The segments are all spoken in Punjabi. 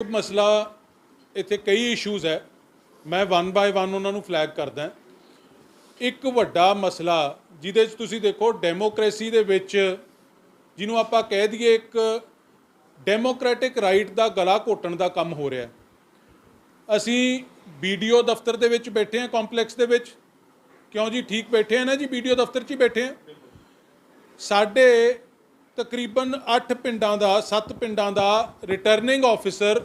ਮਸਲਾ ਇੱਥੇ ਕਈ ਇਸ਼ੂਜ਼ ਹੈ। ਮੈਂ ਵਨ ਬਾਏ ਵਨ ਉਹਨਾਂ ਨੂੰ ਫਲੈਗ ਕਰਦਾ ਇੱਕ ਵੱਡਾ ਮਸਲਾ ਜਿਹਦੇ 'ਚ ਤੁਸੀਂ ਦੇਖੋ ਡੈਮੋਕ੍ਰੇਸੀ ਦੇ ਵਿੱਚ ਜਿਹਨੂੰ ਆਪਾਂ ਕਹਿ ਦਈਏ ਇੱਕ ਡੈਮੋਕ੍ਰੈਟਿਕ ਰਾਈਟ ਦਾ ਗਲਾ ਘੋਟਣ ਦਾ ਕੰਮ ਹੋ ਰਿਹਾ ਹੈ। ਅਸੀਂ ਵੀਡੀਓ ਦਫ਼ਤਰ ਦੇ ਵਿੱਚ ਬੈਠੇ ਹਾਂ ਕੰਪਲੈਕਸ ਦੇ ਵਿੱਚ। ਕਿਉਂ ਜੀ? ਠੀਕ ਬੈਠੇ ਆ ਨਾ ਜੀ ਵੀਡੀਓ ਦਫ਼ਤਰ 'ਚ ਹੀ ਬੈਠੇ ਆ। ਸਾਡੇ ਤਕਰੀਬਨ 8 ਪਿੰਡਾਂ ਦਾ 7 ਪਿੰਡਾਂ ਦਾ ਰਿਟਰਨਿੰਗ ਆਫੀਸਰ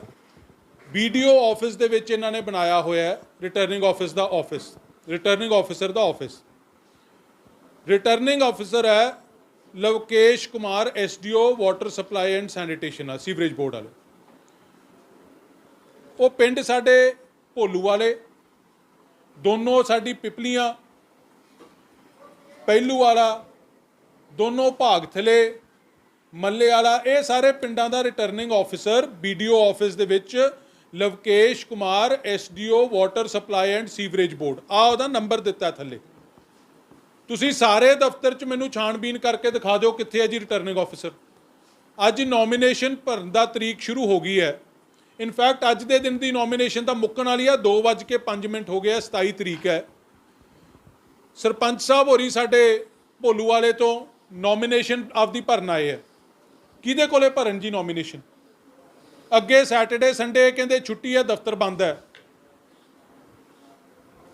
ਵੀਡੀਓ ਆਫਿਸ ਦੇ ਵਿੱਚ ਇਹਨਾਂ ਨੇ ਬਣਾਇਆ ਹੋਇਆ ਹੈ ਰਿਟਰਨਿੰਗ ਆਫਿਸ ਦਾ ਆਫਿਸ ਰਿਟਰਨਿੰਗ ਆਫੀਸਰ ਦਾ ਆਫਿਸ ਰਿਟਰਨਿੰਗ ਆਫਿਸਰ ਹੈ Lavkesh Kumar SDO water supply and sanitation ਆ ਸੀਵਰੇਜ ਬੋਰਡ ਵਾਲੇ। ਉਹ ਪਿੰਡ ਸਾਡੇ ਭੋਲੂ ਵਾਲੇ, ਦੋਨੋਂ ਸਾਡੀ ਪਿਪਲੀਆਂ, ਪਹਿਲੂ ਵਾਲਾ, ਦੋਨੋਂ ਭਾਗ ਥਲੇ ਮੱਲੇ ਵਾਲਾ ਇਹ ਸਾਰੇ ਪਿੰਡਾਂ ਦਾ ਰਿਟਰਨਿੰਗ ਆਫੀਸਰ ਵੀਡੀਓ ਆਫਿਸ ਦੇ ਵਿੱਚ Lavkesh Kumar SDO water supply and sewerage board ਆ ਉਹਦਾ ਨੰਬਰ ਦਿੱਤਾ ਥੱਲੇ। ਤੁਸੀਂ ਸਾਰੇ ਦਫ਼ਤਰ 'ਚ ਮੈਨੂੰ ਛਾਣਬੀਨ ਕਰਕੇ ਦਿਖਾ ਦਿਓ ਕਿੱਥੇ ਹੈ ਜੀ ਰਿਟਰਨਿੰਗ ਆਫੀਸਰ ਅੱਜ ਨੋਮੀਨੇਸ਼ਨ ਭਰਨ ਦਾ ਤਰੀਕ ਸ਼ੁਰੂ ਹੋ ਗਈ ਹੈ। ਇਨਫੈਕਟ ਅੱਜ ਦੇ ਦਿਨ ਦੀ ਨੋਮੀਨੇਸ਼ਨ ਤਾਂ ਮੁੱਕਣ ਵਾਲੀ ਆ। 2:05 ਮਿੰਟ ਹੋ ਗਿਆ 27 ਤਰੀਕ ਹੈ। ਸਰਪੰਚ ਸਾਹਿਬ ਹੋਰੀ ਸਾਡੇ ਭੋਲੂ ਵਾਲੇ ਤੋਂ ਨੋਮੀਨੇਸ਼ਨ ਆਪਦੀ ਭਰਨ ਆਏ ਹੈ। ਕਿਹਦੇ ਕੋਲੇ ਭਰਨ ਜੀ ਨੋਮੀਨੇਸ਼ਨ ਅੱਗੇ ਸੈਟਰਡੇ ਸੰਡੇ ਕਹਿੰਦੇ ਛੁੱਟੀ ਹੈ ਦਫ਼ਤਰ ਬੰਦ ਹੈ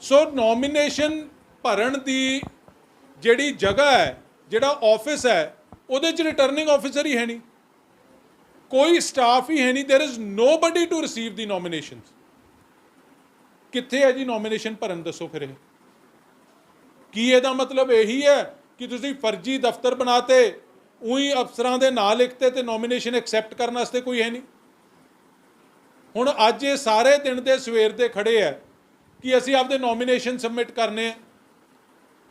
ਸੋ ਨੋਮੀਨੇਸ਼ਨ ਭਰਨ ਦੀ ਜਿਹੜੀ ਜਗ੍ਹਾ ਹੈ ਜਿਹੜਾ ਆਫਿਸ ਹੈ ਉਹਦੇ ਚ ਰਿਟਰਨਿੰਗ ਆਫੀਸਰ ਹੀ ਹੈ ਨਹੀਂ ਕੋਈ ਸਟਾਫ ਹੀ ਹੈ ਨਹੀਂ there is nobody to receive the nominations ਕਿੱਥੇ ਹੈ ਜੀ ਨੋਮੀਨੇਸ਼ਨ ਭਰਨ ਦੱਸੋ ਫਿਰ ਇਹ ਕੀ ਇਹਦਾ ਮਤਲਬ ਇਹੀ ਹੈ ਕਿ ਤੁਸੀਂ ਫਰਜ਼ੀ ਦਫ਼ਤਰ ਬਣਾਤੇ ਉਹੀ ਅਫਸਰਾਂ ਦੇ ਨਾਂ ਲਿਖਤੇ ਤੇ ਨੋਮੀਨੇਸ਼ਨ ਐਕਸੈਪਟ ਕਰਨ ਵਾਸਤੇ ਕੋਈ ਹੈ ਨਹੀਂ। ਹੁਣ ਅੱਜ ਇਹ ਸਾਰੇ ਦਿਨ ਦੇ ਸਵੇਰ ਦੇ ਖੜੇ ਆ ਕਿ ਅਸੀਂ ਆਪਦੇ ਨੋਮੀਨੇਸ਼ਨ ਸਬਮਿਟ ਕਰਨੇ ਆ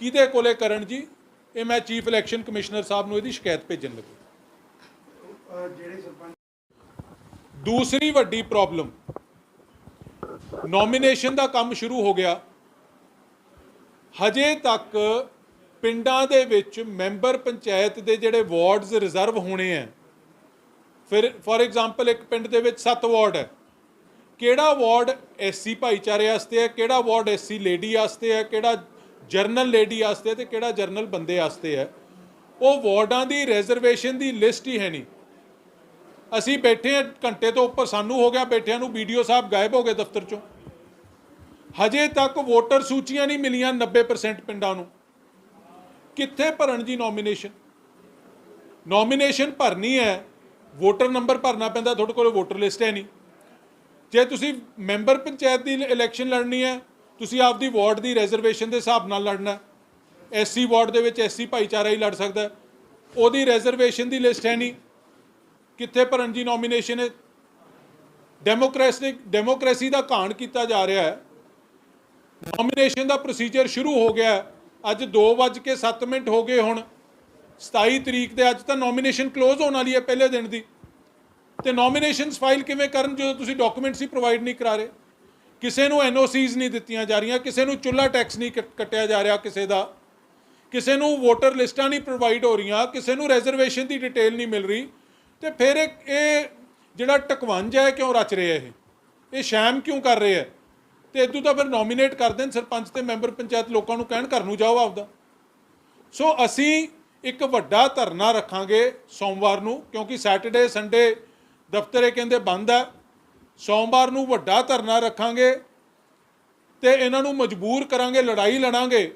ਕਿਹਦੇ ਕੋਲੇ ਕਰਨ ਜੀ? ਇਹ ਮੈਂ ਚੀਫ ਇਲੈਕਸ਼ਨ ਕਮਿਸ਼ਨਰ ਸਾਹਿਬ ਨੂੰ ਇਹਦੀ ਸ਼ਿਕਾਇਤ ਭੇਜਣ ਲੱਗਾ। ਜਿਹੜੇ ਸਰਪੰਚ ਦੂਸਰੀ ਵੱਡੀ ਪ੍ਰੋਬਲਮ ਨੋਮੀਨੇਸ਼ਨ ਦਾ ਕੰਮ ਸ਼ੁਰੂ ਹੋ ਗਿਆ। ਹਜੇ ਤੱਕ ਪਿੰਡਾਂ ਦੇ ਵਿੱਚ ਮੈਂਬਰ ਪੰਚਾਇਤ ਦੇ ਜਿਹੜੇ ਵਾਰਡਸ ਰਿਜ਼ਰਵ ਹੋਣੇ ਆ ਫਿਰ ਫੋਰ ਐਗਜ਼ਾਮਪਲ ਇੱਕ ਪਿੰਡ ਦੇ ਵਿੱਚ 7 ਵਾਰਡ ਹੈ ਕਿਹੜਾ ਵਾਰਡ ਐਸਸੀ ਭਾਈਚਾਰੇ ਵਾਸਤੇ ਹੈ ਕਿਹੜਾ ਵਾਰਡ ਐਸਸੀ ਲੇਡੀ ਵਾਸਤੇ ਹੈ ਕਿਹੜਾ ਜਰਨਲ ਲੇਡੀ ਵਾਸਤੇ ਹੈ ਤੇ ਕਿਹੜਾ ਜਰਨਲ ਬੰਦੇ ਵਾਸਤੇ ਹੈ ਉਹ ਵਾਰਡਾਂ ਦੀ ਰਿਜ਼ਰਵੇਸ਼ਨ ਦੀ ਲਿਸਟ ਹੀ ਹੈ ਨਹੀਂ। ਅਸੀਂ ਬੈਠੇ ਹਾਂ ਘੰਟੇ ਤੋਂ ਉੱਪਰ, ਸਾਨੂੰ ਹੋ ਗਿਆ ਬੈਠਿਆਂ ਨੂੰ ਵੀਡੀਓ ਸਾਹਿਬ ਗਾਇਬ ਹੋ ਗਏ ਦਫ਼ਤਰ ਚੋਂ। ਹਜੇ ਤੱਕ ਵੋਟਰ ਸੂਚੀਆਂ ਨਹੀਂ ਮਿਲੀਆਂ 90% ਪਿੰਡਾਂ ਨੂੰ। ਕਿੱਥੇ ਭਰਨ ਜੀ ਨੋਮੀਨੇਸ਼ਨ ਨੋਮੀਨੇਸ਼ਨ ਭਰਨੀ ਹੈ ਵੋਟਰ ਨੰਬਰ ਭਰਨਾ ਪੈਂਦਾ, ਤੁਹਾਡੇ ਕੋਲ ਵੋਟਰ ਲਿਸਟ ਹੈ ਨਹੀਂ। ਜੇ ਤੁਸੀਂ ਮੈਂਬਰ ਪੰਚਾਇਤ ਦੀ ਇਲੈਕਸ਼ਨ ਲੜਨੀ ਹੈ, ਤੁਸੀਂ ਆਪਦੀ ਵਾਰਡ ਦੀ ਰਿਜ਼ਰਵੇਸ਼ਨ ਦੇ ਹਿਸਾਬ ਨਾਲ ਲੜਨਾ ਐਸਸੀ ਵਾਰਡ ਦੇ ਵਿੱਚ ਐਸਸੀ ਭਾਈਚਾਰਾ ਹੀ ਲੜ ਸਕਦਾ ਉਹਦੀ ਰਿਜ਼ਰਵੇਸ਼ਨ ਦੀ ਲਿਸਟ ਹੈ ਨਹੀਂ। ਕਿੱਥੇ ਭਰਨ ਜੀ ਨੋਮੀਨੇਸ਼ਨ ਹੈ? ਡੈਮੋਕ੍ਰੈਸਿਕ ਡੈਮੋਕ੍ਰੇਸੀ ਦਾ ਘਾਣ ਕੀਤਾ ਜਾ ਰਿਹਾ ਹੈ। ਨੋਮੀਨੇਸ਼ਨ ਦਾ ਪ੍ਰੋਸੀਜਰ ਸ਼ੁਰੂ ਹੋ ਗਿਆ ਹੈ। ਅੱਜ 2:07 ਮਿੰਟ ਹੋ ਗਏ ਹੁਣ। 27 ਤਰੀਕ ਦੇ ਅੱਜ ਤਾਂ ਨੋਮੀਨੇਸ਼ਨ ਕਲੋਜ਼ ਹੋਣ ਵਾਲੀ ਹੈ ਪਹਿਲੇ ਦਿਨ ਦੀ। ਤੇ ਨੋਮੀਨੇਸ਼ਨਸ ਫਾਈਲ ਕਿਵੇਂ ਕਰਨ ਜਦੋਂ ਤੁਸੀਂ ਡਾਕੂਮੈਂਟਸ ਹੀ ਪ੍ਰੋਵਾਈਡ ਨਹੀਂ ਕਰਾ ਰਹੇ? ਕਿਸੇ ਨੂੰ ਐਨਓਸੀਜ਼ ਨਹੀਂ ਦਿੱਤੀਆਂ ਜਾ ਰਹੀਆਂ, ਕਿਸੇ ਨੂੰ ਚੁੱਲਾ ਟੈਕਸ ਨਹੀਂ ਕੱਟ- ਕੱਟਿਆ ਜਾ ਰਿਹਾ ਕਿਸੇ ਦਾ। ਕਿਸੇ ਨੂੰ ਵੋਟਰ ਲਿਸਟਾਂ ਨਹੀਂ ਪ੍ਰੋਵਾਈਡ ਹੋ ਰਹੀਆਂ, ਕਿਸੇ ਨੂੰ ਰਿਜ਼ਰਵੇਸ਼ਨ ਦੀ ਡਿਟੇਲ ਨਹੀਂ ਮਿਲ ਰਹੀ। ਤੇ ਫਿਰ ਇਹ ਜਿਹੜਾ ਟਕਵੰਜ ਹੈ ਕਿਉਂ ਰਚ ਰਿਹਾ ਇਹ? ਇਹ ਸ਼ੈਮ ਕਿਉਂ ਕਰ ਰਿਹਾ ਹੈ ਤੇ ਇਦੋਂ ਤਾਂ ਫਿਰ ਨੋਮੀਨੇਟ ਕਰ ਦੇਣ ਸਰਪੰਚ ਤੇ ਮੈਂਬਰ ਪੰਚਾਇਤ ਲੋਕਾਂ ਨੂੰ ਕਹਿਣ ਘਰ ਨੂੰ ਜਾਓ ਆਪਦਾ। ਸੋ ਅਸੀਂ ਇੱਕ ਵੱਡਾ ਧਰਨਾ ਰੱਖਾਂਗੇ ਸੋਮਵਾਰ ਨੂੰ, ਕਿਉਂਕਿ ਸੈਟਰਡੇ ਸੰਡੇ ਦਫ਼ਤਰ ਇਹ ਕਹਿੰਦੇ ਬੰਦ ਹੈ। ਸੋਮਵਾਰ ਨੂੰ ਵੱਡਾ ਧਰਨਾ ਰੱਖਾਂਗੇ ਤੇ ਇਹਨਾਂ ਨੂੰ ਮਜਬੂਰ ਕਰਾਂਗੇ, ਲੜਾਈ ਲੜਾਂਗੇ।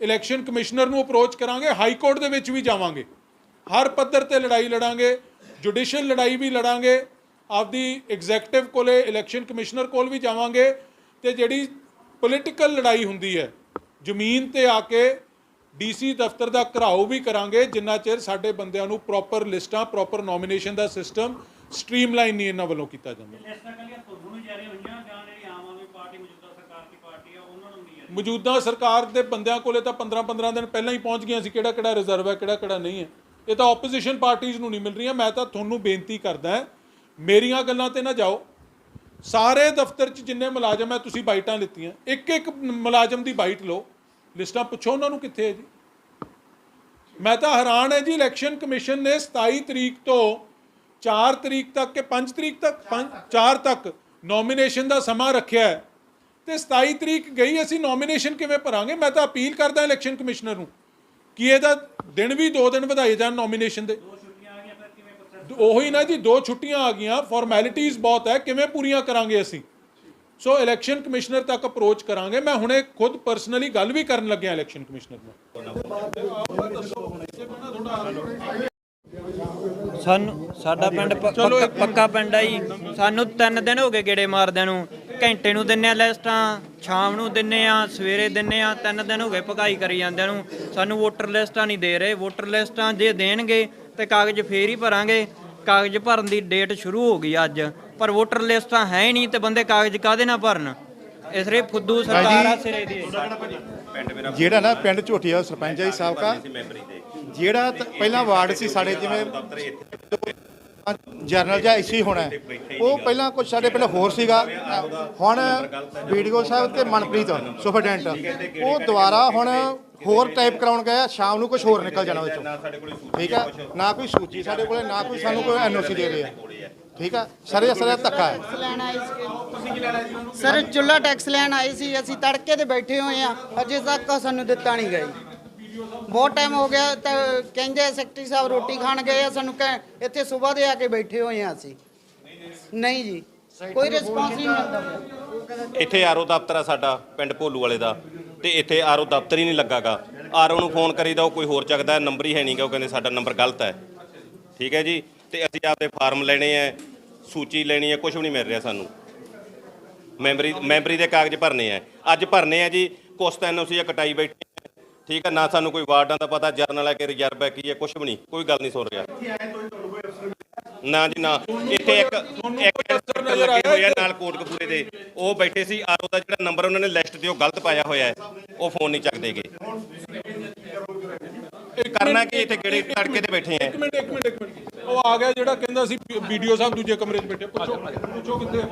ਇਲੈਕਸ਼ਨ ਕਮਿਸ਼ਨਰ ਨੂੰ ਅਪਰੋਚ ਕਰਾਂਗੇ ਹਾਈ ਕੋਰਟ ਦੇ ਵਿੱਚ ਵੀ ਜਾਵਾਂਗੇ। ਹਰ ਪੱਧਰ ਤੇ ਲੜਾਈ ਲੜਾਂਗੇ ਜੁਡੀਸ਼ੀਅਲ ਲੜਾਈ ਵੀ ਲੜਾਂਗੇ, ਆਪਦੀ ਐਗਜ਼ੈਕਟਿਵ ਕੋਲੇ ਇਲੈਕਸ਼ਨ ਕਮਿਸ਼ਨਰ ਕੋਲ ਵੀ ਜਾਵਾਂਗੇ ਤੇ ਜਿਹੜੀ ਪੋਲੀਟੀਕਲ ਲੜਾਈ ਹੁੰਦੀ ਹੈ ਜ਼ਮੀਨ ਤੇ ਆ ਕੇ ਡੀਸੀ ਦਫ਼ਤਰ ਦਾ ਘਰਾਓ ਵੀ ਕਰਾਂਗੇ ਜਿੰਨਾ ਚਿਰ ਸਾਡੇ ਬੰਦਿਆਂ ਨੂੰ ਪ੍ਰੋਪਰ ਲਿਸਟਾਂ ਪ੍ਰੋਪਰ ਨੋਮੀਨੇਸ਼ਨ ਦਾ ਸਿਸਟਮ ਸਟ੍ਰੀਮਲਾਈਨ ਨਹੀਂ ਇਹਨਾਂ ਵੱਲੋਂ ਕੀਤਾ ਜਾਂਦਾ। ਮੌਜੂਦਾ ਸਰਕਾਰ ਦੀ ਬੰਦਿਆਂ ਕੋਲੇ ਤਾਂ 15-15 ਦਿਨ ਪਹਿਲਾਂ ਹੀ ਪਹੁੰਚ ਗਈਆਂ ਸੀ ਕਿਹੜਾ ਕਿਹੜਾ ਰਿਜ਼ਰਵ ਹੈ ਕਿਹੜਾ ਕਿਹੜਾ ਨਹੀਂ ਹੈ। ਇਹ ਤਾਂ ਆਪੋਜੀਸ਼ਨ ਪਾਰਟੀਆਂ ਨੂੰ ਨਹੀਂ ਮਿਲ ਰਹੀਆਂ ਮੈਂ ਤਾਂ ਤੁਹਾਨੂੰ ਬੇਨਤੀ ਕਰਦਾ ਮੇਰੀਆਂ ਗੱਲਾਂ ਤੇ ਨਾ ਜਾਓ। ਸਾਰੇ ਦਫ਼ਤਰ 'ਚ ਜਿੰਨੇ ਮੁਲਾਜ਼ਮ ਹੈ ਤੁਸੀਂ ਬਾਈਟਾਂ ਲਿੱਤੀਆਂ। ਇੱਕ ਇੱਕ ਮੁਲਾਜ਼ਮ ਦੀ ਬਾਈਟ ਲਓ। ਲਿਸਟਾਂ ਪੁੱਛੋ ਉਹਨਾਂ ਨੂੰ ਕਿੱਥੇ ਹੈ ਜੀ। ਮੈਂ ਤਾਂ ਹੈਰਾਨ ਹੈ ਜੀ ਇਲੈਕਸ਼ਨ ਕਮਿਸ਼ਨ ਨੇ 27 ਤਰੀਕ ਤੋਂ 4 ਤਰੀਕ ਤੱਕ ਕਿ 5 ਤਰੀਕ ਤੱਕ? 4 ਤੱਕ। ਨੋਮੀਨੇਸ਼ਨ ਦਾ ਸਮਾਂ ਰੱਖਿਆ ਹੈ। ਤੇ 27 ਤਰੀਕ ਗਈ ਅਸੀਂ ਨੋਮੀਨੇਸ਼ਨ ਕਿਵੇਂ ਭਰਾਂਗੇ? ਮੈਂ ਤਾਂ ਅਪੀਲ ਕਰਦਾ ਇਲੈਕਸ਼ਨ ਕਮਿਸ਼ਨਰ ਨੂੰ ਕਿ ਇਹਦਾ ਦਿਨ ਵੀ 2 ਦਿਨ ਵਧਾਏ ਜਾਣ ਨੋਮੀਨੇਸ਼ਨ ਦੇ। ਉਹੀ ਨਾ ਜੀ ਦੋ ਛੁੱਟੀਆਂ ਆ ਗਈਆਂ ਫਾਰਮੈਲਿਟੀਆਂ ਬਹੁਤ ਹੈ ਕਿਵੇਂ ਪੂਰੀਆਂ ਕਰਾਂਗੇ ਅਸੀਂ? ਸੋ ਇਲੈਕਸ਼ਨ ਕਮਿਸ਼ਨਰ ਤੱਕ ਅਪਰੋਚ ਕਰਾਂਗੇ। ਮੈਂ ਹੁਣੇ ਖੁਦ ਪਰਸਨਲੀ ਗੱਲ ਵੀ ਕਰਨ ਲੱਗਿਆ ਇਲੈਕਸ਼ਨ ਕਮਿਸ਼ਨਰ ਨਾਲ। ਸਾਨੂੰ ਸਾਡਾ ਪਿੰਡ ਪੱਕਾ- ਪਿੰਡ ਆ ਜੀ। ਸਾਨੂੰ ਤਿੰਨ ਦਿਨ ਹੋ ਗਏ ਗੇੜੇ ਮਾਰਦਿਆਂ ਨੂੰ। ਘੰਟੇ ਨੂੰ ਦਿੰਨੇ ਆ ਲਿਸਟਾਂ ਸ਼ਾਮ ਨੂੰ ਦਿੰਨੇ ਆ ਸਵੇਰੇ ਦਿੰਨੇ ਆ ਤਿੰਨ ਦਿਨ ਹੋ ਗਏ ਭਗਾਈ ਕਰੀ ਜਾਂਦਿਆਂ ਨੂੰ। ਸਾਨੂੰ ਵੋਟਰ ਲਿਸਟਾਂ ਨਹੀਂ ਦੇ ਰਹੇ। ਵੋਟਰ ਲਿਸਟਾਂ ਜੇ ਦੇਣਗੇ ਤੇ ਕਾਗਜ਼ ਫੇਰ ਹੀ ਭਰਾਂਗੇ। ਕਾਗਜ਼ ਭਰਨ ਦੀ ਡੇਟ ਸ਼ੁਰੂ ਹੋ ਗਈ ਅੱਜ। ਪਰ ਵੋਟਰ ਲਿਸਟਾਂ ਹੈ ਹੀ ਨਹੀਂ ਤੇ ਬੰਦੇ ਕਾਗਜ਼ ਕਾਦੇ ਨਾਲ ਭਰਨ? ਇਸ ਰੇ ਫੁੱਦੂ ਸਰਕਾਰ ਆ ਸਿਰੇ ਦੀ। ਜਿਹੜਾ ਨਾ ਪਿੰਡ ਝੋਟੀਆ ਸਰਪੰਚ ਹੈ ਸਾਬਕਾ। ਜਿਹੜਾ ਪਹਿਲਾਂ ਵਾਰਡ ਸੀ ਸਾਡੇ ਜਿਵੇਂ ਜਰਨਲ ਜਾਂ ਇਸੀ ਹੋਣਾ। ਉਹ ਪਹਿਲਾਂ ਕੁਝ ਸਾਡੇ ਪਿੰਡ ਹੋਰ ਸੀਗਾ। ਹੁਣ ਵੀਡੀਓ ਸਾਹਿਬ ਤੇ ਮਨਪ੍ਰੀਤ ਸੁਪਰਡੈਂਟ। ਉਹ ਦੁਬਾਰਾ ਹੁਣ ਹੋਰ ਟਾਈਪ ਕਰਾਉਣ ਗਏ ਆ, ਸ਼ਾਮ ਨੂੰ ਕੁਝ ਹੋਰ ਨਿਕਲ ਜਾਣਾ ਉਹਦੇ ਚੋਂ ਠੀਕ ਹੈ ਨਾ ਕੋਈ ਸੂਚੀ ਸਾਡੇ ਕੋਲੇ ਨਾ ਕੋਈ ਸਾਨੂੰ ਕੋਈ ਐਨਓਸੀ ਦੇ ਰਹੇ ਆ। ਠੀਕ ਹੈ ਸਰੇ ਸਰੇ ਧੱਕਾ ਹੈ। ਲੈਣ ਆਏ ਸੀ? ਸਰ ਚੁੱਲਾ ਟੈਕਸ ਲੈਣ ਆਏ ਸੀ। ਅਸੀਂ ਤੜਕੇ ਤੇ ਬੈਠੇ ਹੋਏ ਆ। ਅਜੇ ਤੱਕ ਸਾਨੂੰ ਦਿੱਤਾ ਨਹੀਂ ਗਈ ਬਹੁਤ ਟਾਈਮ ਹੋ ਗਿਆ ਤਾਂ ਕਹਿੰਦੇ ਆ ਸੈਕਟਰੀ ਸਾਹਿਬ ਰੋਟੀ ਖਾਣ ਗਏ ਆ। ਸਾਨੂੰ ਕਹਿ ਇੱਥੇ ਸਵੇਰ ਦੇ ਆ ਕੇ ਬੈਠੇ ਹੋਏ ਆ ਅਸੀਂ। ਨਹੀਂ ਜੀ। ਕੋਈ ਰਿਸਪਾਂਸ ਨਹੀਂ ਮਿਲਦਾ। ਪਿਆ। ਇੱਥੇ ਆਰਓ ਦਫ਼ਤਰ ਆ ਸਾਡਾ ਪਿੰਡ ਭੋਲੂ ਵਾਲੇ ਦਾ। ਤੇ ਇੱਥੇ ਆਰਓ ਦਫ਼ਤਰ ਹੀ ਨਹੀਂ ਲੱਗਾਗਾ। ਆਰਓ ਨੂੰ ਫੋਨ ਕਰੀਦਾ, ਉਹ ਕੋਈ ਹੋਰ ਚੱਕਦਾ, ਨੰਬਰ ਹੀ ਹੈ ਨਹੀਂਗਾ, ਉਹ ਕਹਿੰਦੇ ਸਾਡਾ ਨੰਬਰ ਗਲਤ ਹੈ। ਠੀਕ ਹੈ ਜੀ? ਤੇ ਅਸੀਂ ਆਪਦੇ ਫਾਰਮ ਲੈਣੇ ਆ ਸੂਚੀ ਲੈਣੀ ਹੈ ਕੁਝ ਵੀ ਨਹੀਂ ਮਿਲ ਰਿਹਾ ਸਾਨੂੰ। ਮੈਂਬਰੀ ਮੈਂਬਰੀ ਦੇ ਕਾਗਜ਼ ਭਰਨੇ ਆ ਅੱਜ ਭਰਨੇ ਆ ਜੀ, ਕੁਛ ਤਾਂ ਐਨਓਸੀ ਕਟਾਈ ਬੈਠੀ ਠੀਕ ਹੈ? ਨਾ ਸਾਨੂੰ ਕੋਈ ਵਾਰਡਾਂ ਦਾ ਪਤਾ, ਜਰਨਲ ਹੈ ਕਿ ਰਿਜ਼ਰਵ ਹੈ ਕੀ ਹੈ ਕੁਝ ਵੀ ਨਹੀਂ। ਕੋਈ ਗੱਲ ਨਹੀਂ ਸੁਣ ਰਿਹਾ। ਨਾ ਜੀ ਨਾ। ਇੱਥੇ ਇੱਕ ਇੱਕ ਇੰਸਪੈਕਟਰ ਲੱਗੇ ਹੋਏ ਆ ਨਾਲ ਕੋਟਕਪੂਰੇ ਦੇ। ਉਹ ਬੈਠੇ ਸੀ। ਆਰਓ ਦਾ ਜਿਹੜਾ ਨੰਬਰ ਉਹਨਾਂ ਨੇ ਲਿਸਟ ਤੇ ਉਹ ਗਲਤ ਪਾਇਆ ਹੋਇਆ ਹੈ। ਉਹ ਫੋਨ ਨਹੀਂ ਚੱਕਦੇਗੇ ਕਰਨਾ ਕੀ ਇੱਥੇ ਕਿਹੜੇ ਤੜਕੇ ਤੇ ਬੈਠੇ ਆ? ਇੱਕ ਮਿੰਟ ਇੱਕ ਮਿੰਟ ਇੱਕ ਮਿੰਟ। ਉਹ ਆ ਗਿਆ ਜਿਹੜਾ ਕਹਿੰਦਾ ਸੀ ਵੀਡੀਓ ਸਾਹਿਬ ਦੂਜੇ ਕਮਰੇ 'ਚ ਬੈਠੇ। ਪੁੱਛੋ ਪੁੱਛੋ ਕਿੱਥੇ ਆ?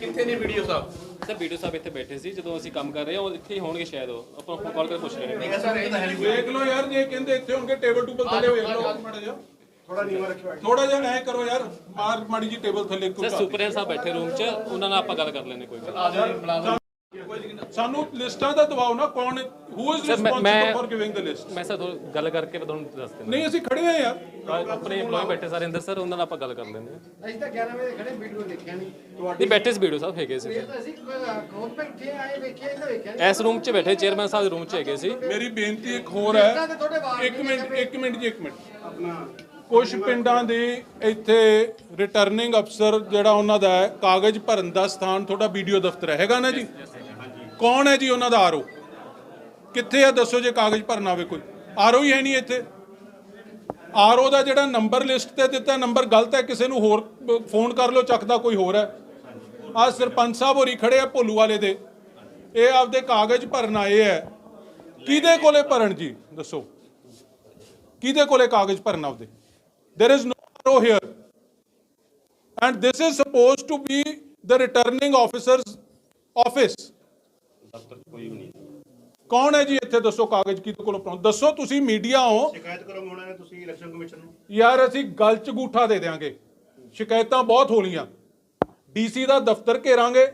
ਕਿੱਥੇ ਨੇ VDO Sahib? Sir VDO Sahib ਇੱਥੇ ਬੈਠੇ ਸੀ ਜਦੋਂ ਅਸੀਂ ਕੰਮ ਕਰ ਰਹੇ ਹਾਂ ਉਹ ਇੱਥੇ ਹੀ ਹੋਣਗੇ ਸ਼ਾਇਦ ਉਹ। ਆਪਾਂ ਫੋਨ ਕਾਲ ਕਰਕੇ ਪੁੱਛ ਰਹੇ ਨੇ ਵੇਖ ਲਓ ਯਾਰ ਜੇ ਕਹਿੰਦੇ ਇੱਥੇ ਹੋਣਗੇ ਟੇਬਲ ਟੂਬਲ ਥੱਲੇ ਵੇਖ ਲਓ। ਮਾੜਾ ਜਿਹਾ ਥੋੜਾ ਨੀਵਾ ਰੱਖਿਓ ਥੋੜਾ ਜਿਹਾ ਐ ਕਰੋ ਯਾਰ ਮਾਰ ਮਾੜੀ ਜੀ ਟੇਬਲ ਥੱਲੇ ਕੋਈ ਸਰ ਸੁਪਰਡੈਂਟ ਸਾਹਿਬ ਬੈਠੇ ਰੂਮ 'ਚ ਉਹਨਾਂ ਨਾਲ ਆਪਾਂ ਗੱਲ ਕਰ ਲੈਣੇ ਕੋਈ ਗੱਲ। ਸਾਨੂੰ ਲਿਸਟਾਂ ਦਾ ਦਬਾਓ ਨਾ ਕੌਣ ਹੂ ਇਜ਼ Sir, ਮੈਂ- ਰਿਸਪੌਂਸਿਬਲ ਮੈਂ- ਫॉर ਗਿਵਿੰਗ ਦ ਲਿਸਟ ਮੈਂ ਸਰ ਥੋੜ੍ਹਾ ਗੱਲ ਕਰਕੇ ਮੈਂ ਤੁਹਾਨੂੰ ਦੱਸ ਦਿੰਦਾ। ਨਹੀਂ ਅਸੀਂ ਖੜੇ ਆ ਯਾਰ ਆਪਣੇ EMPLOYE ਬੈਠੇ ਸਾਰੇ ਅੰਦਰ ਸਰ ਉਹਨਾਂ ਨਾਲ ਆਪਾਂ ਗੱਲ ਕਰ ਲੈਂਦੇ ਹਾਂ। ਅਸੀਂ ਤਾਂ 11 ਵਜੇ ਖੜੇ ਵੀਡੀਓ ਦੇਖਿਆ ਨਹੀਂ। ਨਹੀਂ ਬੈਠੇ ਸੀ ਵੀਡੀਓ ਸਾਹਿਬ ਹੈਗੇ ਸੀ। ਅਸੀਂ ਕੋਲ ਤੇ ਉੱਠੇ ਆਏ ਵੇਖਿਆ ਇਹ ਤਾਂ ਵੇਖਿਆ ਇਸ ਰੂਮ 'ਚ ਬੈਠੇ ਚੇਅਰਮੈਨ ਸਾਹਿਬ ਦੇ ਰੂਮ 'ਚ ਹੈਗੇ ਸੀ। ਮੇਰੀ ਬੇਨਤੀ ਇੱਕ ਹੋਰ ਹੈ। ਇੱਕ ਮਿੰਟ ਇੱਕ ਮਿੰਟ ਜੀ ਇੱਕ ਮਿੰਟ। ਕੁਝ ਪਿੰਡਾਂ ਦੇ ਇੱਥੇ ਰਿਟਰਨਿੰਗ ਅਫਸਰ ਜਿਹੜਾ ਉਹਨਾਂ ਦਾ ਹੈ ਕਾਗਜ਼ ਭਰਨ ਦਾ ਸਥਾਨ ਤੁਹਾਡਾ ਵੀਡੀਓ ਦਫ਼ਤਰ ਹੈਗਾ ਨਾ ਜੀ? ਕੌਣ ਹੈ ਜੀ ਉਹਨਾਂ ਦਾ ਆਰਓ? ਕਿੱਥੇ ਆ? ਦੱਸੋ ਜੇ ਕਾਗਜ਼ ਭਰਨਾ ਹੋਵੇ ਕੋਈ। ਆਰਓ ਹੀ ਹੈ ਨਹੀਂ ਇੱਥੇ। ਆਰਓ ਦਾ ਜਿਹੜਾ ਨੰਬਰ ਲਿਸਟ ਤੇ ਦਿੱਤਾ, ਨੰਬਰ ਗਲਤ ਹੈ, ਕਿਸੇ ਨੂੰ ਹੋਰ ਫੋਨ ਕਰ ਲਓ, ਚੱਕਦਾ ਕੋਈ ਹੋਰ ਹੈ। ਆ ਸਰਪੰਚ ਸਾਹਿਬ ਹੋਰੀ ਖੜੇ ਆ ਭੋਲੂ ਵਾਲੇ ਦੇ। ਇਹ ਆਪਦੇ ਕਾਗਜ਼ ਭਰਨ ਆਏ ਹੈ। ਕਿਹਦੇ ਕੋਲੇ ਭਰਨ ਜੀ? ਦੱਸੋ। ਕਿਹਦੇ ਕੋਲੇ ਕਾਗਜ਼ ਭਰਨ ਆਪਦੇ? There is no arrow here. And this is supposed to be the returning officer's office. ਕੌਣ ਹੈ ਜੀ ਇੱਥੇ? ਦੱਸੋ ਕਾਗਜ਼ ਕਿਹਦੇ ਕੋਲੋਂ ਪ੍ਰਾਪਤ ਦੱਸੋ ਤੁਸੀਂ ਮੀਡੀਆ ਹੋ। ਸ਼ਿਕਾਇਤ ਕਰੋਗੇ ਉਹਨਾਂ ਨੇ ਤੁਸੀਂ ਇਲੈਕਸ਼ਨ ਕਮਿਸ਼ਨ ਨੂੰ। ਯਾਰ ਅਸੀਂ ਗਲ ਚ ਗੂਠਾ ਦੇ ਦੇਾਂਗੇ ਸ਼ਿਕਾਇਤਾਂ ਬਹੁਤ ਹੋਣੀਆਂ। ਡੀਸੀ ਦਾ ਦਫ਼ਤਰ ਘੇਰਾਂਗੇ।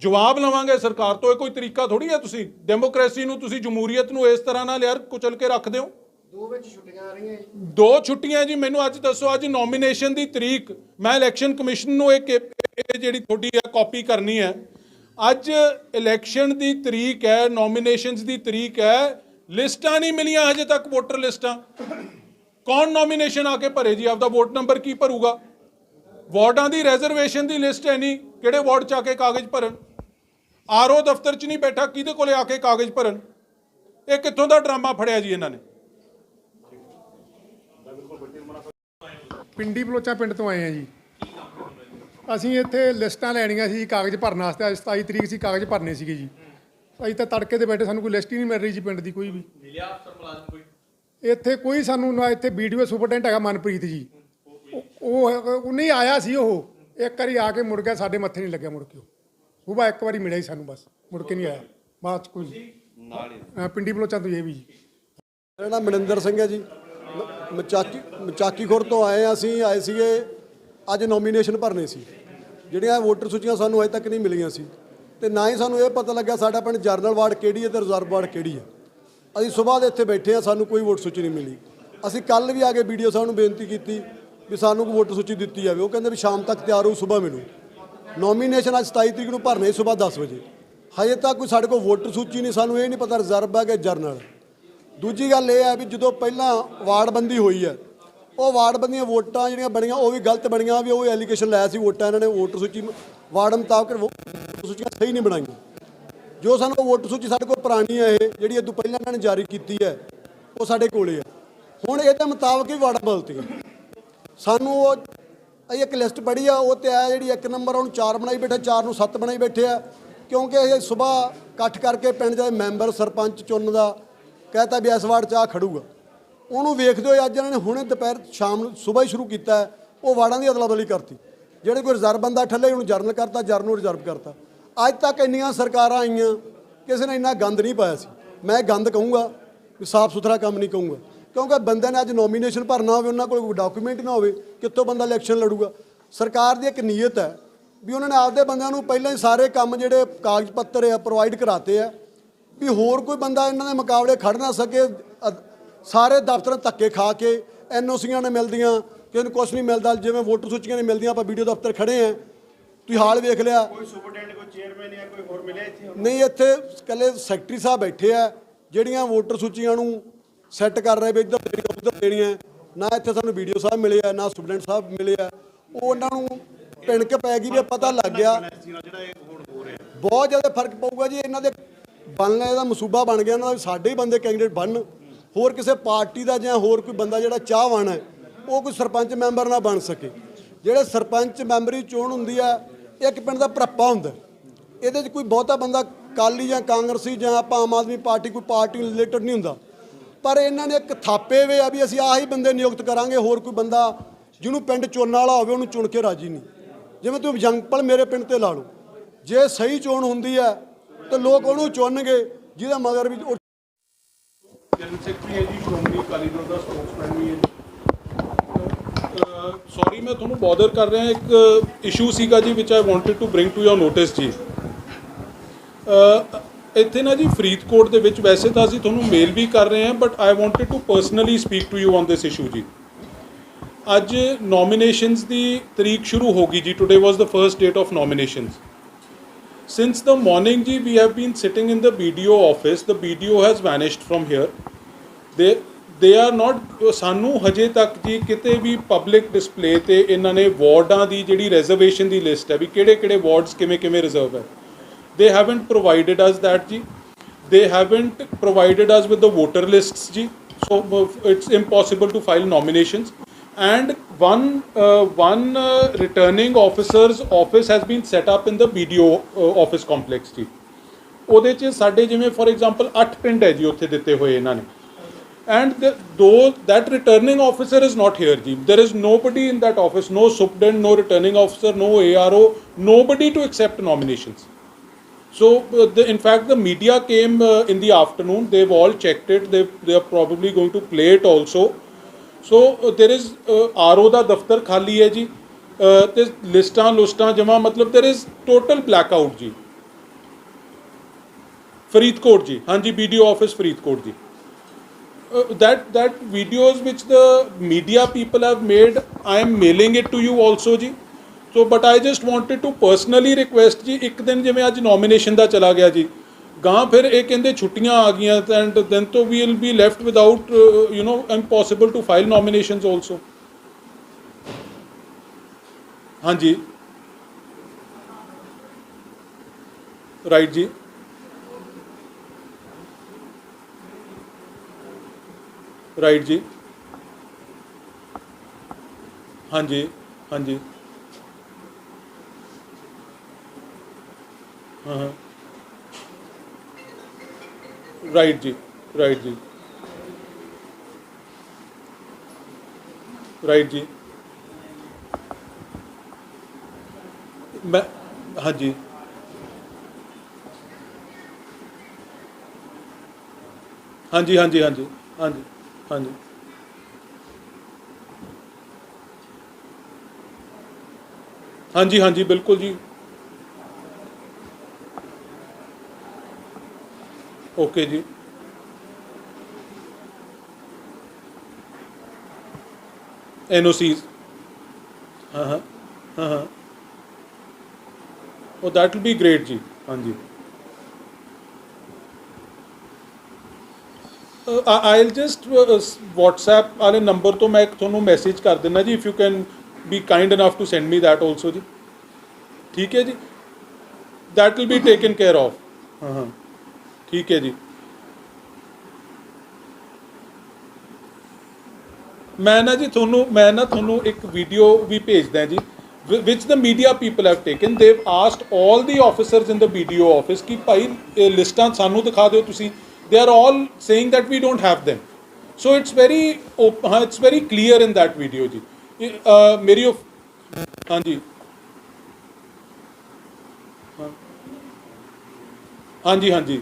ਜਵਾਬ ਲਵਾਂਗੇ ਸਰਕਾਰ ਤੋਂ। ਇਹ ਕੋਈ ਤਰੀਕਾ ਥੋੜੀ ਹੈ ਤੁਸੀਂ? ਡੈਮੋਕ੍ਰੇਸੀ ਨੂੰ ਤੁਸੀਂ ਜਮਹੂਰੀਅਤ ਨੂੰ ਇਸ ਤਰ੍ਹਾਂ ਨਾਲ ਯਾਰ ਕੁਚਲ ਕੇ ਰੱਖ ਦਿਓ। ਦੋ ਵਿੱਚ ਛੁੱਟੀਆਂ ਆ ਰਹੀਆਂ ਜੀ। ਦੋ ਛੁੱਟੀਆਂ ਜੀ। ਮੈਨੂੰ ਅੱਜ ਦੱਸੋ ਅੱਜ ਨੋਮੀਨੇਸ਼ਨ ਦੀ ਤਰੀਕ। ਮੈਂ ਇਲੈਕਸ਼ਨ ਕਮਿਸ਼ਨ ਨੂੰ ਇਹ ਜਿਹੜੀ ਤੁਹਾਡੀ ਹੈ ਕਾਪੀ ਕਰਨੀ ਹੈ। ਅੱਜ ਇਲੈਕਸ਼ਨ ਦੀ ਤਰੀਕ ਹੈ ਨੋਮੀਨੇਸ਼ਨਸ ਦੀ ਤਰੀਕ ਹੈ, ਲਿਸਟਾਂ ਨਹੀਂ ਮਿਲੀਆਂ ਹਜੇ ਤੱਕ ਵੋਟਰ ਲਿਸਟਾਂ। ਕੌਣ ਨੋਮੀਨੇਸ਼ਨ ਆ ਕੇ ਭਰੇ ਜੀ? ਆਪਦਾ ਵੋਟ ਨੰਬਰ ਕੀ ਭਰੂਗਾ? ਵਾਰਡਾਂ ਦੀ ਰਿਜ਼ਰਵੇਸ਼ਨ ਦੀ ਲਿਸਟ ਹੈ ਨਹੀਂ, ਕਿਹੜੇ ਵਾਰਡ ਚ ਆ ਕੇ ਕਾਗਜ਼ ਭਰਨ? ਆਰਓ ਦਫ਼ਤਰ ਚ ਨਹੀਂ ਬੈਠਾ, ਕਿਹਦੇ ਕੋਲੇ ਆ ਕੇ ਕਾਗਜ਼ ਭਰਨ? ਇਹ ਕਿੱਥੋਂ ਦਾ ਡਰਾਮਾ ਫੜਿਆ ਜੀ ਇਹਨਾਂ ਨੇ? ਪਿੰਡੀ ਬਲੋਚਾ ਪਿੰਡ ਤੋਂ ਆਏ ਆ ਜੀ। ਅਸੀਂ ਇੱਥੇ ਲਿਸਟਾਂ ਲੈਣੀਆਂ ਸੀ ਜੀ ਕਾਗਜ਼ ਭਰਨ ਵਾਸਤੇ ਅੱਜ 27 ਤਰੀਕ ਸੀ ਕਾਗਜ਼ ਭਰਨੇ ਸੀਗੇ ਜੀ। ਅਸੀਂ ਤਾਂ ਤੜਕੇ ਤੇ ਬੈਠੇ ਸਾਨੂੰ ਕੋਈ ਲਿਸਟ ਹੀ ਨਹੀਂ ਮਿਲ ਰਹੀ ਜੀ ਪਿੰਡ ਦੀ ਕੋਈ ਵੀ। ਮਿਲਿਆ ਅਫਸਰ ਮੁਲਾਜ਼ਮ ਕੋਈ? ਇੱਥੇ ਕੋਈ ਸਾਨੂੰ ਨਾ ਇੱਥੇ ਵੀਡੀਓ ਸੁਪਰਡੈਂਟ ਹੈਗਾ ਮਨਪ੍ਰੀਤ ਜੀ। ਉਹ- ਉਹ ਉਹ ਨਹੀਂ ਆਇਆ ਸੀ ਉਹ। ਇੱਕ ਵਾਰੀ ਆ ਕੇ ਮੁੜ ਗਿਆ ਸਾਡੇ ਮੱਥੇ ਨਹੀਂ ਲੱਗਿਆ ਮੁੜ ਕੇ ਉਹ। ਉਹ ਬਾ ਇੱਕ ਵਾਰੀ ਮਿਲਿਆ ਹੀ ਸਾਨੂੰ ਬਸ ਮੁੜ ਕੇ ਨਹੀਂ ਆਇਆ। ਬਾਅਦ ਚ ਕੋਈ ਨਾਲ ਪਿੰਡੀ ਬਲੋਚਾ ਤੋਂ ਇਹ ਵੀ ਜੀ। ਮੇਰਾ ਨਾਮ ਮਨਿੰਦਰ ਸਿੰਘ ਹੈ ਜੀ। ਮਚਾਕੀ ਮਚਾਕੀ ਖੁਰ ਤੋਂ ਆਏ ਹਾਂ ਅਸੀਂ ਆਏ ਸੀਗੇ ਅੱਜ ਨੋਮੀਨੇਸ਼ਨ ਭਰਨੇ ਸੀ। ਜਿਹੜੀਆਂ ਵੋਟਰ ਸੂਚੀਆਂ ਸਾਨੂੰ ਅਜੇ ਤੱਕ ਨਹੀਂ ਮਿਲੀਆਂ ਸੀ। ਤੇ ਨਾ ਹੀ ਸਾਨੂੰ ਇਹ ਪਤਾ ਲੱਗਾ ਸਾਡਾ ਪਿੰਡ ਜਰਨਲ ਵਾਰਡ ਕਿਹੜੀ ਹੈ ਤੇ ਰਿਜ਼ਰਵ ਵਾਰਡ ਕਿਹੜੀ ਹੈ। ਅਸੀਂ ਸਵੇਰ ਦੇ ਇੱਥੇ ਬੈਠੇ ਹਾਂ, ਸਾਨੂੰ ਕੋਈ ਵੋਟ ਸੂਚੀ ਨਹੀਂ ਮਿਲੀ। ਅਸੀਂ ਕੱਲ ਵੀ ਆ ਕੇ ਵੀਡੀਓ ਸਾਹਿਬ ਨੂੰ ਬੇਨਤੀ ਕੀਤੀ ਵੀ ਸਾਨੂੰ ਕੋਈ ਵੋਟਰ ਸੂਚੀ ਦਿੱਤੀ ਜਾਵੇ। ਉਹ ਕਹਿੰਦੇ ਵੀ ਸ਼ਾਮ ਤੱਕ ਤਿਆਰ ਹੋਊ ਸਵੇਰ ਮਿਲੂ। ਨੋਮੀਨੇਸ਼ਨ ਅੱਜ 27 ਤਰੀਕ ਨੂੰ ਭਰਨੇ ਸਵੇਰ 10 ਵਜੇ। ਹਜੇ ਤੱਕ ਕੋਈ ਸਾਡੇ ਕੋਲ ਵੋਟਰ ਸੂਚੀ ਨਹੀਂ, ਸਾਨੂੰ ਇਹ ਨਹੀਂ ਪਤਾ ਰਿਜ਼ਰਵ ਹੈ ਕਿ ਜਰਨਲ ਦੂਜੀ ਗੱਲ ਇਹ ਹੈ ਵੀ ਜਦੋਂ ਪਹਿਲਾਂ ਵਾਰਡਬੰਦੀ ਹੋਈ ਹੈ ਉਹ ਵਾਰਡਬੰਦੀਆਂ ਵੋਟਾਂ ਜਿਹੜੀਆਂ ਬਣੀਆਂ, ਉਹ ਵੀ ਗਲਤ ਬਣੀਆਂ, ਵੀ ਉਹ ਐਲੀਗੇਸ਼ਨ ਲਾਇਆ ਸੀ ਵੋਟਾਂ ਇਹਨਾਂ ਨੇ, ਵੋਟਰ ਸੂਚੀ ਵਾਰਡ ਮੁਤਾਬਕ ਵੋਟਰ ਸੂਚੀਆਂ ਸਹੀ ਨਹੀਂ ਬਣਾਈਆਂ। ਜੋ ਸਾਨੂੰ ਵੋਟਰ ਸੂਚੀ ਸਾਡੇ ਕੋਲ ਪੁਰਾਣੀ ਹੈ ਇਹ, ਜਿਹੜੀ ਇਹ ਤੋਂ ਪਹਿਲਾਂ ਇਹਨਾਂ ਨੇ ਜਾਰੀ ਕੀਤੀ ਹੈ, ਉਹ ਸਾਡੇ ਕੋਲੇ ਹੈ। ਹੁਣ ਇਹਦੇ ਮੁਤਾਬਕ ਹੀ ਵਾਰਡ ਬਦਲਤੀਆਂ ਸਾਨੂੰ ਉਹ ਅਸੀਂ ਇੱਕ ਲਿਸਟ ਪੜ੍ਹੀ ਆ, ਉਹ ਤੇ ਆ ਜਿਹੜੀ ਇੱਕ ਨੰਬਰ ਉਹਨੂੰ ਚਾਰ ਬਣਾਈ ਬੈਠੇ, ਚਾਰ ਨੂੰ ਸੱਤ ਬਣਾਈ ਬੈਠੇ ਆ। ਕਿਉਂਕਿ ਇਹ ਸਵੇਰ ਇਕੱਠ ਕਰਕੇ ਪਿੰਡ ਦੇ ਮੈਂਬਰ ਸਰਪੰਚ ਚੁਣਨ ਦਾ, ਕਹਤਾ ਵੀ ਇਸ ਵਾਰਡ 'ਚ ਆ ਖੜੂਗਾ। ਉਹਨੂੰ ਵੇਖਦੇ ਹੋਏ ਅੱਜ ਇਹਨਾਂ ਨੇ ਹੁਣੇ ਦੁਪਹਿਰ ਸ਼ਾਮ ਨੂੰ ਸਵੇਰ ਹੀ ਸ਼ੁਰੂ ਕੀਤਾ ਹੈ, ਉਹ ਵਾੜਾਂ ਦੀ ਅਦਲਾ ਬਦਲੀ ਕਰਤੀ। ਜਿਹੜੇ ਕੋਈ ਰਿਜ਼ਰਵ ਬੰਦਾ ਠੱਲੇ ਉਹਨੂੰ ਜਰਨਲ ਕਰਤਾ ਜਰਨਲ ਨੂੰ ਰਿਜ਼ਰਵ ਕਰਤਾ। ਅੱਜ ਤੱਕ ਇੰਨੀਆਂ ਸਰਕਾਰਾਂ ਆਈਆਂ ਕਿਸੇ ਨੇ ਇੰਨਾ ਗੰਦ ਨਹੀਂ ਪਾਇਆ ਸੀ। ਮੈਂ ਗੰਦ ਕਹੂੰਗਾ ਵੀ ਸਾਫ਼ ਸੁਥਰਾ ਕੰਮ ਨਹੀਂ ਕਹੂੰਗਾ ਕਿਉਂਕਿ ਬੰਦੇ ਨੇ ਅੱਜ ਨੋਮੀਨੇਸ਼ਨ ਭਰਨਾ ਹੋਵੇ ਉਹਨਾਂ ਕੋਲ ਕੋਈ ਡਾਕੂਮੈਂਟ ਨਾ ਹੋਵੇ ਕਿੱਥੋਂ ਬੰਦਾ ਇਲੈਕਸ਼ਨ ਲੜੂਗਾ? ਸਰਕਾਰ ਦੀ ਇੱਕ ਨੀਅਤ ਹੈ ਵੀ ਉਹਨਾਂ ਨੇ ਆਪਦੇ ਬੰਦਿਆਂ ਨੂੰ ਪਹਿਲਾਂ ਹੀ ਸਾਰੇ ਕੰਮ ਜਿਹੜੇ ਕਾਗਜ਼ ਪੱਤਰ ਆ ਪ੍ਰੋਵਾਈਡ ਕਰਾਤੇ ਆ ਵੀ ਹੋਰ ਕੋਈ ਬੰਦਾ ਇਹਨਾਂ ਦੇ ਮੁਕਾਬਲੇ ਖੜ ਨਾ ਸਕੇ ਸਾਰੇ ਦਫ਼ਤਰਾਂ ਧੱਕੇ ਖਾ ਕੇ ਐਨਓਸੀਆਂ ਨੇ ਮਿਲਦੀਆਂ ਕਿਸੇ ਨੂੰ ਕੁਛ ਨਹੀਂ ਮਿਲਦਾ ਜਿਵੇਂ ਵੋਟਰ ਸੂਚੀਆਂ ਨੇ ਮਿਲਦੀਆਂ ਆਪਾਂ ਵੀਡੀਓ ਦਫ਼ਤਰ ਖੜੇ ਆ ਤੁਸੀਂ ਹਾਲ ਵੇਖ ਲਿਆ। ਕੋਈ ਸੁਪਰਡੈਂਟ ਕੋਈ ਚੇਅਰਮੈਨ ਜਾਂ ਕੋਈ ਹੋਰ ਮਿਲਿਆ ਇੱਥੇ ਨਹੀਂ ਇੱਥੇ ਇਕੱਲੇ ਸੈਕਟਰੀ ਸਾਹਿਬ ਬੈਠੇ ਆ ਜਿਹੜੀਆਂ ਵੋਟਰ ਸੂਚੀਆਂ ਨੂੰ ਸੈੱਟ ਕਰ ਰਹੇ ਵੀ ਇੱਧਰ ਉੱਧਰ ਦੇਣੀਆਂ। ਨਾ ਇੱਥੇ ਸਾਨੂੰ ਵੀਡੀਓ ਸਾਹਿਬ ਮਿਲੇ ਆ ਨਾ ਸਟੂਡੈਂਟ ਸਾਹਿਬ ਮਿਲੇ ਆ। ਉਹ ਉਹਨਾਂ ਨੂੰ ਪਿੰਕ ਪੈ ਗਈ ਵੀ ਪਤਾ ਲੱਗ ਗਿਆ। ਬਹੁਤ ਜ਼ਿਆਦਾ ਫ਼ਰਕ ਪਊਗਾ ਜੀ ਇਹਨਾਂ ਦੇ ਬਣਨੇ ਦਾ ਮਸੂਬਾ ਬਣ ਗਿਆ ਇਹਨਾਂ ਦਾ ਸਾਡੇ ਹੀ ਬੰਦੇ ਕੈਂਡੀਡੇਟ ਬਣਨ। ਹੋਰ ਕਿਸੇ ਪਾਰਟੀ ਦਾ ਜਾਂ ਹੋਰ ਕੋਈ ਬੰਦਾ ਜਿਹੜਾ ਚਾਹਵਾਨ ਹੈ, ਉਹ ਕੋਈ ਸਰਪੰਚ ਮੈਂਬਰ ਨਾ ਬਣ ਸਕੇ। ਜਿਹੜੇ ਸਰਪੰਚ ਮੈਂਬਰੀ ਚੋਣ ਹੁੰਦੀ ਆ, ਇੱਕ ਪਿੰਡ ਦਾ ਭਰੱਪਾ ਹੁੰਦਾ। ਇਹਦੇ 'ਚ ਕੋਈ ਬਹੁਤਾ ਬੰਦਾ ਕਾਲੀ ਜਾਂ ਕਾਂਗਰਸੀ ਜਾਂ ਆਪਾਂ ਆਮ ਆਦਮੀ ਪਾਰਟੀ ਕੋਈ ਪਾਰਟੀ ਰਿਲੇਟਡ ਨਹੀਂ ਹੁੰਦਾ। ਪਰ ਇਹਨਾਂ ਨੇ ਇੱਕ ਥਾਪੇ ਵੇ ਆ ਵੀ ਅਸੀਂ ਆਹੀ ਬੰਦੇ ਨਿਯੁਕਤ ਕਰਾਂਗੇ, ਹੋਰ ਕੋਈ ਬੰਦਾ ਜਿਹਨੂੰ ਪਿੰਡ ਚੁਣਨ ਵਾਲਾ ਹੋਵੇ, ਉਹਨੂੰ ਚੁਣ ਕੇ ਰਾਜੀ ਨਹੀਂ। ਜਿਵੇਂ ਤੁਸੀਂ ਜੰਗਪਲ ਮੇਰੇ ਪਿੰਡ ਤੇ ਲਾ ਲਓ। ਜੇ ਸਹੀ ਚੋਣ ਹੁੰਦੀ ਹੈ ਤਾਂ ਲੋਕ ਉਹਨੂੰ ਚੁਣਨਗੇ, ਜਿਹਦਾ ਮਗਰ ਵੀ ਜਨਰਲ ਸੈਕਟਰੀ ਹੈ ਜੀ ਸ਼੍ਰੋਮਣੀ ਅਕਾਲੀ ਦਲ ਦਾ ਸਪੋਕਸਮੈਨ ਵੀ ਹੈ ਸੌਰੀ ਮੈਂ ਤੁਹਾਨੂੰ ਬੋਦਰ ਕਰ ਰਿਹਾ ਇੱਕ ਇਸ਼ੂ ਸੀਗਾ ਜੀ which I wanted to bring to your notice ਜੀ ਇੱਥੇ ਨਾ ਜੀ ਫਰੀਦਕੋਟ ਦੇ ਵਿੱਚ ਵੈਸੇ ਤਾਂ ਅਸੀਂ ਤੁਹਾਨੂੰ ਮੇਲ ਵੀ ਕਰ ਰਹੇ ਹਾਂ but I wanted to personally speak to you on this issue ਜੀ ਅੱਜ ਨੋਮੀਨੇਸ਼ਨਸ ਦੀ ਤਰੀਕ ਸ਼ੁਰੂ ਹੋ ਗਈ ਜੀ today was the first date of nominations Since the morning, ji, we have been sitting in the BDO office. The BDO has vanished from here. ਦੇ ਦੇ ਆਰ ਨਾਟ ਸਾਨੂੰ ਹਜੇ ਤੱਕ ਜੀ ਕਿਤੇ ਵੀ ਪਬਲਿਕ ਡਿਸਪਲੇ ਤੇ ਇਹਨਾਂ ਨੇ ਵਾਰਡਾਂ ਦੀ ਜਿਹੜੀ ਰਿਜ਼ਰਵੇਸ਼ਨ ਦੀ ਲਿਸਟ ਹੈ ਵੀ ਕਿਹੜੇ ਕਿਹੜੇ ਵਾਰਡਸ ਕਿਵੇਂ ਕਿਵੇਂ ਰਿਜ਼ਰਵ ਹੈ ਦੇ ਹੈਵਨਟ ਪ੍ਰੋਵਾਈਡਡ ਅਸ ਥੈਟ ਜੀ they haven't provided us with the voter lists ਜੀ so it's impossible to file nominations and one uh, one uh, returning officer's office has been set up in the BDO uh, office complex ਜੀ ਉਹਦੇ ਚ ਸਾਡੇ ਜਿਵੇਂ ਫੋਰ ਐਗਜ਼ਾਮਪਲ 8 ਪਿੰਡ ਹੈ ਜੀ ਉੱਥੇ ਦਿੱਤੇ ਹੋਏ ਇਹਨਾਂ ਨੇ and the, though that returning officer is not here ji there is nobody in that office no superintendent no returning officer no ARO nobody to accept nominations so, uh, the, in fact, the media came uh, in the afternoon. They've all checked it. They they are probably going to play it also. So uh, there is uh, RO ਦਾ ਦਫ਼ਤਰ ਖਾਲੀ ਹੈ ਜੀ uh, ਤੇ ਲਿਸਟਾਂ ਲੁਸਟਾਂ ਜਮਾ ਮਤਲਬ there is total blackout ਜੀ ਫਰੀਦਕੋਟ ਜੀ ਹਾਂਜੀ BDO ਆਫਿਸ ਫਰੀਦਕੋਟ ਜੀ uh, that that videos which the media people have made i am mailing it to you also ji so but i just wanted to personally request ਜੀ ਇੱਕ ਦਿਨ ਜਿਵੇਂ ਅੱਜ ਨੋਮੀਨੇਸ਼ਨ ਦਾ ਚਲਾ ਗਿਆ ਜੀ ਗਾਂ ਫਿਰ ਇਹ ਕਹਿੰਦੇ ਛੁੱਟੀਆਂ ਆ ਗਈਆਂ ਐਂਡ ਦੈਨ ਤੋਂ we will be left without you no impossible to file nominations also ਹਾਂਜੀ ਰਾਈਟ ਜੀ ਰਾਈਟ ਜੀ। ਹਾਂਜੀ ਹਾਂਜੀ। ਹਾਂ ਹਾਂ। ਰਾਈਟ ਜੀ ਰਾਈਟ ਜੀ। ਰਾਈਟ ਜੀ। ਮੈਂ, ਹਾਂਜੀ। ਹਾਂਜੀ ਹਾਂਜੀ ਹਾਂਜੀ ਹਾਂਜੀ। ਹਾਂਜੀ। ਹਾਂਜੀ ਹਾਂਜੀ, ਬਿਲਕੁਲ ਜੀ। ਓਕੇ ਜੀ। ਐਨਓਸੀਜ਼। ਹਾਂ ਹਾਂ ਹਾਂ ਹਾਂ। ਉਹ ਦੈਟ will be great ਜੀ। ਹਾਂਜੀ। ਆਈਲ ਜਸਟ WhatsApp ਵਾਲੇ ਨੰਬਰ ਤੋਂ ਮੈਂ ਇੱਕ ਤੁਹਾਨੂੰ ਮੈਸੇਜ ਕਰ ਦਿੰਦਾ ਜੀ if you can be kind enough to send me that also ਜੀ। ਠੀਕ ਹੈ ਜੀ? That will be taken care of ਹਾਂ ਹਾਂ। ਠੀਕ ਹੈ ਜੀ। ਮੈਂ ਨਾ ਜੀ ਤੁਹਾਨੂੰ ਮੈਂ ਨਾ ਤੁਹਾਨੂੰ ਇੱਕ ਵੀਡੀਓ ਵੀ ਭੇਜਦਾ ਜੀ ਵਿਚ the media people have taken. They've asked all the officers in the BDO office ਕਿ ਭਾਈ ਇਹ ਲਿਸਟਾਂ ਸਾਨੂੰ ਦਿਖਾ ਦਿਓ ਤੁਸੀਂ। they are all saying that we don't have them so it's very op- ਹਾਂ it's very clear in that video ਜੀ ਇਹ, ਅਹ, ਮੇਰੀ ਉਹ- ਹਾਂਜੀ ਹਾਂ। ਹਾਂਜੀ ਹਾਂਜੀ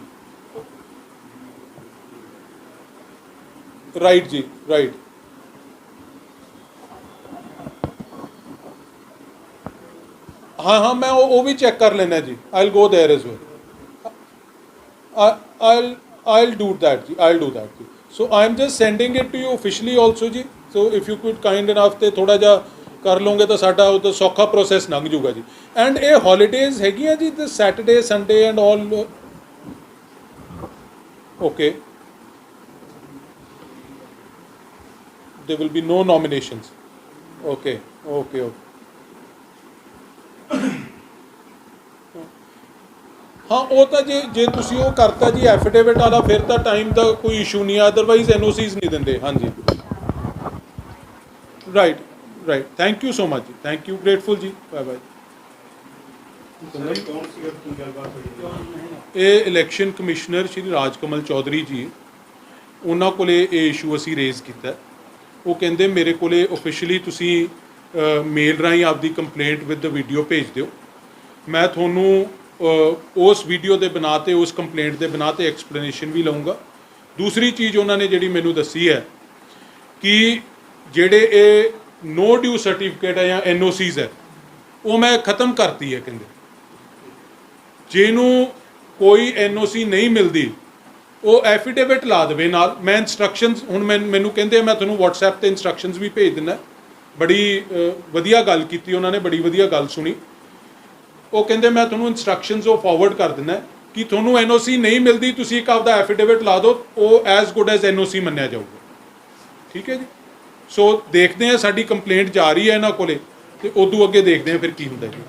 ਰਾਈਟ ਜੀ ਰਾਈਟ ਹਾਂ ਹਾਂ ਮੈਂ ਉਹ ਉਹ ਵੀ ਚੈੱਕ ਕਰ ਲੈਣਾ ਜੀ I'll go there as well I'll I'll do that ਜੀ ਆਈਲ ਡੂ ਦੈਟ ਜੀ so I am just sending it to you officially also ਜੀ so if you could kind enough ਤੇ ਥੋੜਾ ਜਿਹਾ ਕਰ ਲਓਗੇ ਤਾਂ ਸਾਡਾ ਉਹ ਤਾਂ ਸੌਖਾ ਪ੍ਰੋਸੈਸ ਲੰਘ ਜੂਗਾ ਜੀ। ਐਂਡ ਇਹ ਹੌਲੀਡੇਜ਼ ਹੈਗੀਆਂ, ਜੀ ਤੇ Saturday Sunday and all okay there will be no nominations. Okay okay okay. ਹਾਂ ਉਹ ਤਾਂ ਜੇ ਜੇ ਤੁਸੀਂ ਉਹ ਕਰਤਾ ਜੀ ਐਫੀਡੇਵਿਟ ਵਾਲਾ ਫਿਰ ਤਾਂ ਟਾਈਮ ਦਾ ਕੋਈ ਇਸ਼ੂ ਨਹੀਂ ਅਦਰਵਾਈਜ਼ ਐਨਓਸੀਜ਼ ਨਹੀਂ ਦਿੰਦੇ। ਹਾਂਜੀ। Right right thank you so much ਜੀ। ਥੈਂਕ ਯੂ ਗ੍ਰੇਟਫੁਲ ਜੀ। ਬਾਏ ਬਾਏ ਇਹ ਇਲੈਕਸ਼ਨ ਕਮਿਸ਼ਨਰ ਸ਼੍ਰੀ ਰਾਜਕਮਲ ਚੌਧਰੀ ਜੀ। ਉਹਨਾਂ ਕੋਲੇ ਇਹ ਇਸ਼ੂ ਅਸੀਂ ਰੇਜ਼ ਕੀਤਾ। ਉਹ ਕਹਿੰਦੇ ਮੇਰੇ ਕੋਲੇ ਆਫੀਸ਼ੀਅਲੀ ਤੁਸੀਂ ਮੇਲ ਰਾਹੀਂ ਆਪਦੀ ਕੰਪਲੇਂਟ ਵਿਦ ਦ ਵੀਡੀਓ ਭੇਜ ਦਿਓ। ਮੈਂ ਤੁਹਾਨੂੰ ਉਸ ਵੀਡੀਓ ਦੇ ਬਣਾ ਤੇ, ਉਸ ਕੰਪਲੇਂਟ ਦੇ ਬਣਾ ਤੇ ਐਕਸਪਲੇਨੇਸ਼ਨ ਵੀ ਲਵਾਂਗਾ ਦੂਸਰੀ ਚੀਜ਼ ਉਹਨਾਂ ਨੇ ਜਿਹੜੀ ਮੈਨੂੰ ਦੱਸੀ ਹੈ ਕਿ ਜਿਹੜੇ ਇਹ ਨੋ ਡਿਊ ਸਰਟੀਫਿਕੇਟ ਹੈ ਜਾਂ ਐਨਓਸੀਜ਼ ਹੈ, ਉਹ ਮੈਂ ਖਤਮ ਕਰਤੀ ਹੈ ਕਹਿੰਦੇ। ਜਿਹਨੂੰ ਕੋਈ ਐਨਓਸੀ ਨਹੀਂ ਮਿਲਦੀ, ਉਹ ਐਫੀਡੇਵਿਟ ਲਾ ਦੇਵੇ ਨਾਲ। ਮੈਂ ਇਨਸਟਰਕਸ਼ਨਸ ਹੁਣ ਮੈਨ- ਮੈਨੂੰ ਕਹਿੰਦੇ ਮੈਂ ਤੁਹਾਨੂੰ WhatsApp ਤੇ ਇਨਸਟਰਕਸ਼ਨਸ ਵੀ ਭੇਜ ਦਿੰਦਾ। ਬੜੀ ਵਧੀਆ ਗੱਲ ਕੀਤੀ, ਉਹਨਾਂ ਨੇ ਬੜੀ ਵਧੀਆ ਗੱਲ ਸੁਣੀ। ਉਹ ਕਹਿੰਦੇ, ਮੈਂ ਤੁਹਾਨੂੰ ਇਨਸਟਰਕਸ਼ਨਸ ਉਹ ਫਾਰਵਰਡ ਕਰ ਦਿੰਦਾ ਕਿ ਤੁਹਾਨੂੰ ਐਨਓਸੀ ਨਹੀਂ ਮਿਲਦੀ, ਤੁਸੀਂ ਇੱਕ ਆਪਦਾ ਐਫੀਡੇਵਿਟ ਲਾ ਦਿਓ, ਉਹ ਐਜ਼ ਗੁੱਡ ਐਜ਼ ਐਨਓਸੀ ਮੰਨਿਆ ਜਾਊਗਾ। ਠੀਕ ਹੈ ਜੀ? ਸੋ ਦੇਖਦੇ ਆ ਸਾਡੀ ਕੰਪਲੇਂਟ ਜਾ ਰਹੀ ਹੈ ਇਹਨਾਂ ਕੋਲੇ ਤੇ ਉਦੋਂ ਅੱਗੇ ਦੇਖਦੇ ਆ ਫਿਰ ਕੀ ਹੁੰਦਾ ਜੀ